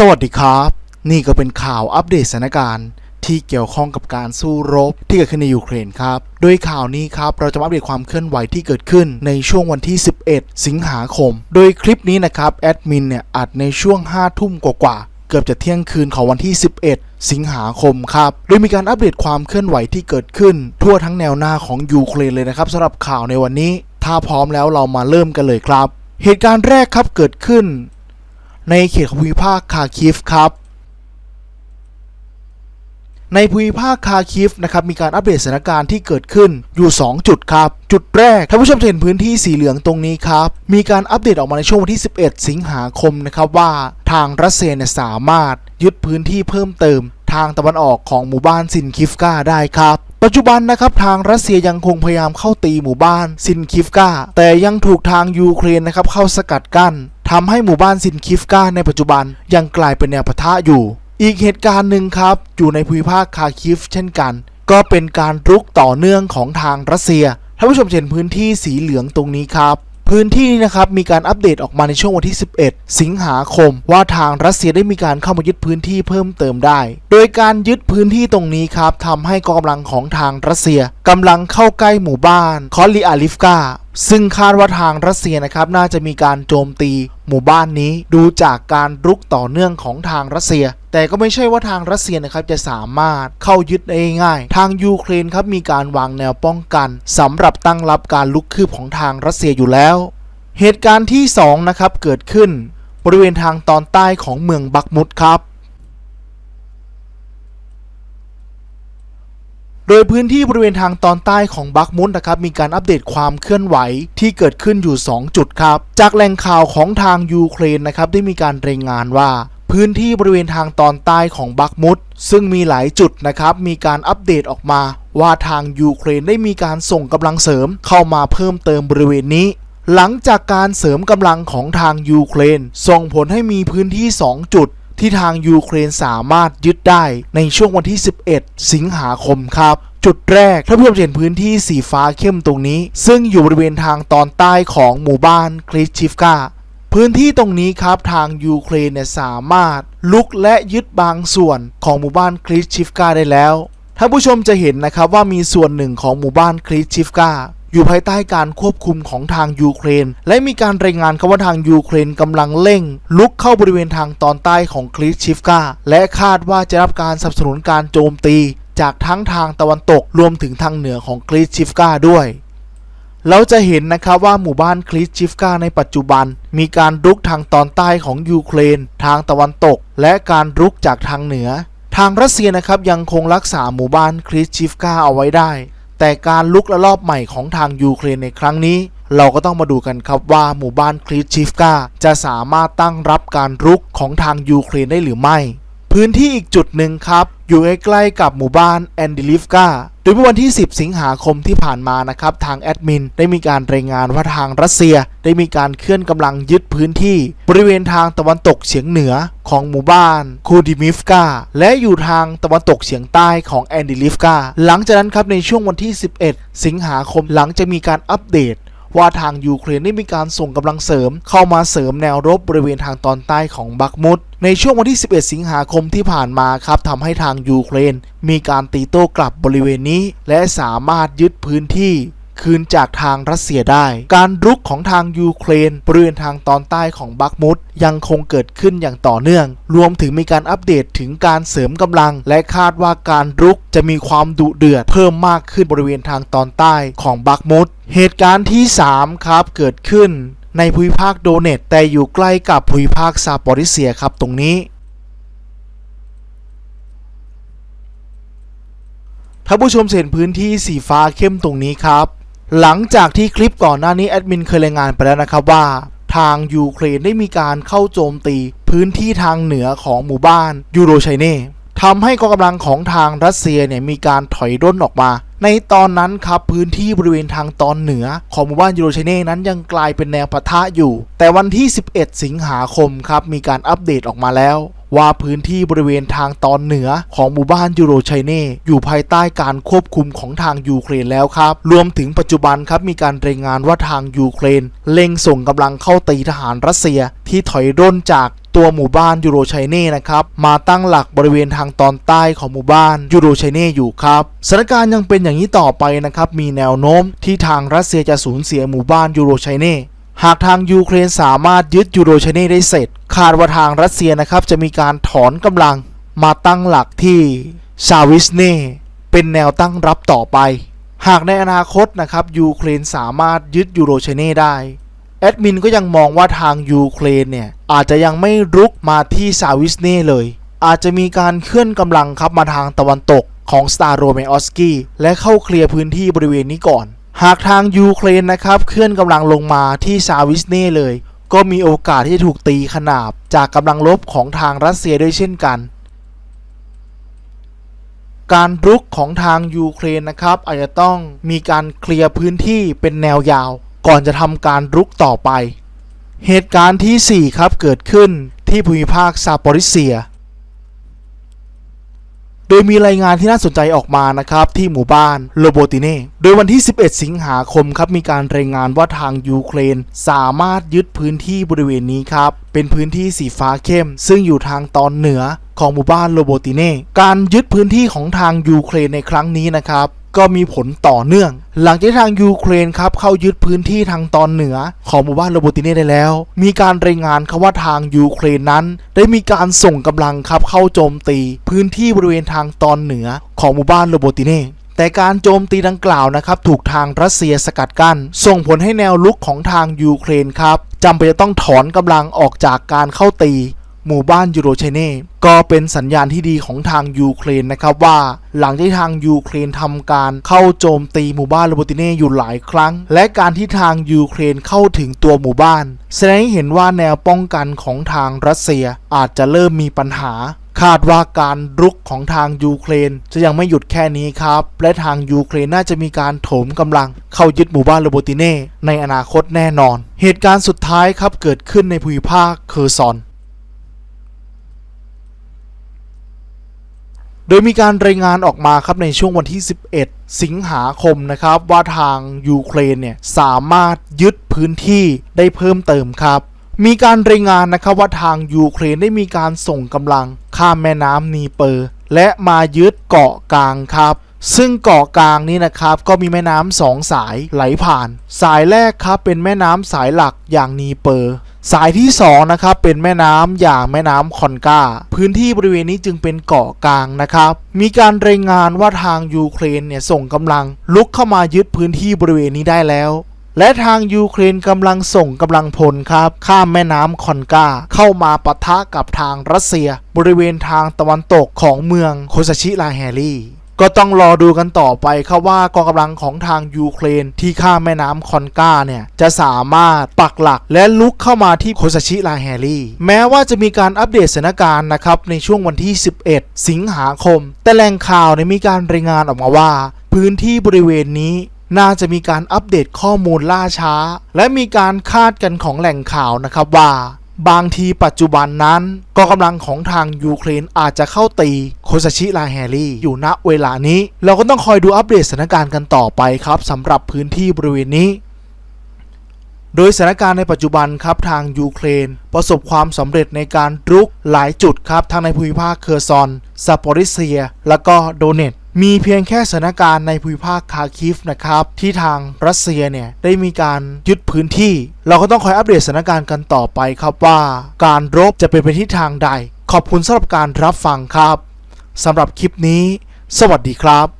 สวัสดีครับ นี่ก็เป็นข่าวอัปเดตสถานการณ์ที่เกี่ยวข้องกับการสู้รบที่เกิดขึ้นในยูเครนครับ โดยข่าวนี้ครับเราจะมาอัปเดตความเคลื่อนไหวที่เกิดขึ้นในช่วงวันที่ 11 สิงหาคม โดยคลิปนี้นะครับแอดมินเนี่ยอัดในช่วง 5 ทุ่มกว่าเกือบจะเที่ยงคืนของวันที่ 11 สิงหาคมครับ โดยมีการอัปเดตความเคลื่อนไหวที่เกิดขึ้น ทั่วทั้งแนวหน้าของยูเครนเลยนะครับสำหรับข่าวในวันนี้ ถ้าพร้อมแล้วเรามาเริ่มกันเลยครับ เหตุการณ์แรกครับเกิดขึ้น ในเขตของภูมิภาคคาคิฟครับในภูมิภาคคาคิฟนะครับมีการอัปเดตสถานการณ์ที่เกิดขึ้นอยู่ 2 จุดครับ จุดแรกท่านผู้ชมจะเห็นพื้นที่สีเหลืองตรงนี้ครับ มีการอัปเดตออกมาในช่วงวันที่ 11 สิงหาคมนะครับว่าทางรัสเซียเนี่ยสามารถยึดพื้นที่เพิ่มเติม ทางตะวันออกของหมู่บ้านซินคิฟกาได้ครับปัจจุบันนะครับทางรัสเซียยังคงพยายามเข้าตีหมู่บ้านซินคิฟกาแต่ยังถูกทางยูเครนนะครับเข้าสกัดกั้น ทำให้หมู่บ้านซินคิฟกาในปัจจุบันยังกลายเป็นแนวปะทะอยู่ อีกเหตุการณ์หนึ่งครับ อยู่ในภูมิภาคคาคิฟ เช่นกัน ก็เป็นการรุกต่อเนื่องของทางรัสเซียท่านผู้ชมเห็นพื้นที่สีเหลืองตรงนี้ครับ พื้นที่นี้นะครับมีการอัปเดตออกมาในช่วงวันที่ 11 สิงหาคม ว่าทางรัสเซียได้มีการเข้ามายึดพื้นที่เพิ่มเติมได้ โดยการยึดพื้นที่ตรงนี้ครับทำให้กองกำลังของทางรัสเซียกำลังเข้าใกล้หมู่บ้านคอลลีอาลิฟกา ซึ่งคาดว่าทางรัสเซียนะครับน่าจะมีการโจมตีหมู่บ้านนี้ดูจากการรุกต่อเนื่องของทางรัสเซีย แต่ก็ไม่ใช่ว่าทางรัสเซียนะครับจะสามารถเข้ายึดได้ง่าย ทางยูเครนครับมีการวางแนวป้องกันสำหรับตั้งรับการลุกคืบของทางรัสเซียอยู่แล้ว เหตุการณ์ที่2นะครับเกิดขึ้น บริเวณทางตอนใต้ของเมืองบักมุดครับ โดยพื้นที่บริเวณทางตอนใต้ของบักมุดนะครับมีการอัปเดตความเคลื่อนไหวที่เกิดขึ้นอยู่ 2 จุดครับ จากแหล่งข่าวของทางยูเครนนะครับได้มีการรายงานว่า พื้นที่บริเวณทางตอนใต้ของบักมุดซึ่งมีหลายจุดนะครับมีการอัปเดตออกมา ว่าทางยูเครนได้มีการส่งกำลังเสริมเข้ามาเพิ่มเติมบริเวณนี้หลังจากการเสริมกำลังของทางยูเครน ส่งผลให้มีพื้นที่ 2 จุด ที่ทางยูเครนสามารถยึดได้ในช่วงวันที่ 11 สิงหาคมครับจุดแรกถ้าเพื่อนเห็นพื้นที่สีฟ้าเข้มตรงนี้ ซึ่งอยู่บริเวณทางตอนใต้ของหมู่บ้านคลิชิฟกาพื้นที่ตรงนี้ครับทางยูเครนเนี่ยสามารถลุกและยึดบางส่วนของหมู่บ้านคลิชิฟกาได้แล้วท่านผู้ชมจะเห็นนะครับว่ามีส่วนหนึ่งของหมู่บ้านคลิชิฟกา อยู่ภายใต้การควบคุมของทางยูเครน และมีการรายงานครับว่าทางยูเครนกำลังเร่ง ลุกเข้าบริเวณทางตอนใต้ของคลิชิฟกาและคาดว่าจะรับการสนับสนุนการโจมตี จากทั้งทางตะวันตกรวมถึงทางเหนือของคลิชิฟกาด้วยเราจะเห็นนะครับว่าหมู่บ้านคลิสชิฟกาในปัจจุบัน มีการรุกทางตอนใต้ของยูเครน ทางตะวันตก และการรุกจากทางเหนือ ทางรัสเซียนะครับยังคงรักษาหมู่บ้านคลิสชิฟกาเอาไว้ได้ แต่การลุกระลอบใหม่ของทางยูเครนในครั้งนี้ เราก็ต้องมาดูกันครับว่าหมู่บ้านคลิสชิฟกาจะสามารถตั้งรับการรุกของทางยูเครนได้หรือไม่ พื้นที่อีกจุดหนึ่งครับ อยู่ใกล้ๆกับหมู่บ้านแอนดิลิฟกาโดยเมื่อวันที่ 10 สิงหาคมที่ผ่านมานะครับ ทางแอดมินได้มีการรายงานว่าทางรัสเซีย ได้มีการเคลื่อนกำลังยึดพื้นที่ บริเวณทางตะวันตกเฉียงเหนือของหมู่บ้านคูดิมิฟกาและอยู่ทางตะวันตกเฉียงใต้ของแอนดิลิฟกาหลังจากนั้นครับในช่วงวันที่ 11 สิงหาคมหลังจะมีการอัปเดตว่าทางยูเครนได้มีการส่งกำลังเสริมเข้ามาเสริมแนวรบบริเวณทางตอนใต้ของบักมุดในช่วงวันที่ 11 สิงหาคมที่ผ่านมาครับทำให้ทางยูเครน มีการตีโต้กลับบริเวณนี้ และสามารถยึดพื้นที่คืนจากทางรัสเซียได้ การรุกของทางยูเครนบริเวณทางตอนใต้ของบักมุดยังคงเกิดขึ้นอย่างต่อเนื่อง รวมถึงมีการอัปเดตถึงการเสริมกำลัง และคาดว่าการรุกจะมีความดุเดือดเพิ่มมากขึ้นบริเวณทางตอนใต้ของบักมุดเหตุการณ์ที่ 3 ครับเกิดขึ้น ในภูมิภาคโดเนตแต่อยู่ใกล้กับภูมิภาคซาปอริเซียครับตรงนี้ถ้าผู้ชมเห็นพื้นที่สีฟ้าเข้มตรงนี้ครับ หลังจากที่คลิปก่อนหน้านี้แอดมินเคยรายงานไปแล้วนะครับว่า ทางยูเครนได้มีการเข้าโจมตี พื้นที่ทางเหนือของหมู่บ้านยูโรชัยเน่ ทำให้กองกำลังของทางรัสเซียเนี่ยมีการถอยร่นออกมา ในตอนนั้นครับพื้นที่บริเวณทางตอนเหนือ ของหมู่บ้านยูโรชเน่นั้นยังกลายเป็นแนวปะทะอยู่ แต่วันที่ 11 สิงหาคมครับมีการอัปเดตออกมาแล้ว ว่าพื้นที่บริเวณทางตอนเหนือของหมู่บ้านยูโรชัยเน่อยู่ภายใต้การควบคุมของทางยูเครนแล้วครับ รวมถึงปัจจุบันครับมีการรายงานว่าทางยูเครน เล็งส่งกำลังเข้าตีทหารรัสเซียที่ถอยร่นจากตัวหมู่บ้านยูโรชัยเน่นะครับมาตั้งหลักบริเวณทางตอนใต้ของหมู่บ้านยูโรชัยเน่อยู่ครับสถานการณ์ยังเป็นอย่างนี้ต่อไปนะครับมีแนวโน้มที่ทางรัสเซียจะสูญเสียหมู่บ้านยูโรชัยเน่ หากทางยูเครนสามารถยึดยูโรชเน่ได้เสร็จ คาดว่าทางรัสเซียนะครับจะมีการถอนกำลังมาตั้งหลักที่ชาวิสเน่เป็นแนวตั้งรับต่อไป หากในอนาคตนะครับยูเครนสามารถยึดยูโรชเน่ได้แอดมินก็ยังมองว่าทางยูเครนเนี่ยอาจจะยังไม่รุกมาที่ซาวิสเน่เลย อาจจะมีการเคลื่อนกำลังครับมาทางตะวันตกของสตาร์โรเมออสกี้และเข้าเคลียร์พื้นที่บริเวณนี้ก่อน หากทางยูเครนนะครับเคลื่อนกำลังลงมาที่ซาวิสเน่เลย ก็มีโอกาสที่จะถูกตีขนาบจากกำลังลบของทางรัสเซียด้วยเช่นกัน การรุกของทางยูเครนนะครับอาจจะต้องมีการเคลียร์พื้นที่เป็นแนวยาว ก่อนจะทำการรุกต่อไป เหตุการณ์ทีสี่4 ครับเกิดขึ้นที่ภูมิภาคซาปอริเซีย โดยมีรายงานที่น่าสนใจออกมานะครับที่หมู่บ้านโลโบติเน่ โดยวันที่ 11 สิงหาคมครับมีการรายงานว่าทางยูเครน สามารถยึดพื้นที่บริเวณนี้ครับ เป็นพื้นที่สีฟ้าเข้ม ซึ่งอยู่ทางตอนเหนือของหมู่บ้านโลโบติเน่ การยึดพื้นที่ของทางยูเครนในครั้งนี้นะครับ ก็มีผลต่อเนื่อง หลังจากทางยูเครนครับเข้ายึดพื้นที่ทางตอนเหนือ ของหมู่บ้านโลโบติเน่ได้แล้ว มีการรายงานครับว่าทางยูเครนนั้น ได้มีการส่งกำลังครับเข้าโจมตี พื้นที่บริเวณทางตอนเหนือ ของหมู่บ้านโลโบติเน่แต่การโจมตีดังกล่าวนะครับถูกทางรัสเซียสกัดกั้นส่งผลให้แนวลุกของทางยูเครนครับจำเป็นจะต้องถอนกำลังออกจากการเข้าตี หมู่บ้านยูโรเชเน่ก็เป็นสัญญาณที่ดีของทางยูเครนนะครับว่าหลังจากทางยูเครนทำการเข้าโจมตีหมู่บ้านโรบติเน่อยู่หลายครั้ง และการที่ทางยูเครนเข้าถึงตัวหมู่บ้าน แสดงให้เห็นว่าแนวป้องกันของทางรัสเซียอาจจะเริ่มมีปัญหาคาดว่าการรุกของทางยูเครนจะยังไม่หยุดแค่นี้ครับ และทางยูเครนน่าจะมีการโถมกำลังเข้ายึดหมู่บ้านโรโบติเน่ในอนาคตแน่นอน เหตุการณ์สุดท้ายครับเกิดขึ้นในภูมิภาคเคอร์ซอน โดยมีการรายงานออกมาครับในช่วงวันที่ 11 สิงหาคมนะครับว่าทางยูเครนเนี่ยสามารถยึดพื้นที่ได้เพิ่มเติมครับ มีการรายงานนะครับว่าทางยูเครนได้มีการส่งกำลังข้ามแม่น้ำนีเปอร์ และมายึดเกาะกลางครับซึ่งเกาะกลางนี้นะครับก็มีแม่น้ำสองสายไหลผ่าน สายแรกครับเป็นแม่น้ำสายหลักอย่างนีเปอร์ สายที่ 2 นะครับ เป็นแม่น้ำอย่างแม่น้ำคอนกาพื้นที่บริเวณนี้จึงเป็นเกาะกลางนะครับ มีการรายงานว่าทางยูเครนเนี่ยส่งกำลังลุกเข้ามายึดพื้นที่บริเวณนี้ได้แล้ว และทางยูเครนกำลังส่งกำลังพลครับ ข้ามแม่น้ำคอนกาเข้ามาปะทะกับทางรัสเซีย บริเวณทางตะวันตกของเมืองโคซาชิลาแฮรี ก็ต้องรอดูกันต่อไปครับว่ากองกำลังของทางยูเครนที่ข้ามแม่น้ำคอนกาเนี่ย จะสามารถปักหลักและลุกเข้ามาที่โคซาชิลาแฮรีแม้ว่าจะมีการอัปเดตสถานการณ์นะครับ ในช่วงวันที่ 11 สิงหาคม แต่แหล่งข่าวเนี่ยมีการรายงานออกมาว่า พื้นที่บริเวณนี้น่าจะมีการอัปเดตข้อมูลล่าช้า และมีการคาดกันของแหล่งข่าวนะครับว่า บางทีปัจจุบันนั้นกองกำลังของทางยูเครนอาจจะเข้าตีโคซาชิลาแฮรี่อยู่ณเวลานี้ เราก็ต้องคอยดูอัปเดตสถานการณ์กันต่อไปครับสำหรับพื้นที่บริเวณนี้ โดยสถานการณ์ในปัจจุบันครับทางยูเครน ประสบความสำเร็จในการรุกหลายจุดครับทั้งในภูมิภาคเคอร์ซอนซาปอริเซีย และก็โดเนต มีเพียงแค่สถานการณ์ในภูมิภาคคาคิฟนะครับ ที่ทางรัสเซียเนี่ย ได้มีการยึดพื้นที่ เราก็ต้องคอยอัปเดตสถานการณ์กันต่อไปครับว่า การรบจะเป็นไปทิศทางใด ขอบคุณสำหรับการรับฟังครับสำหรับคลิปนี้ สวัสดีครับ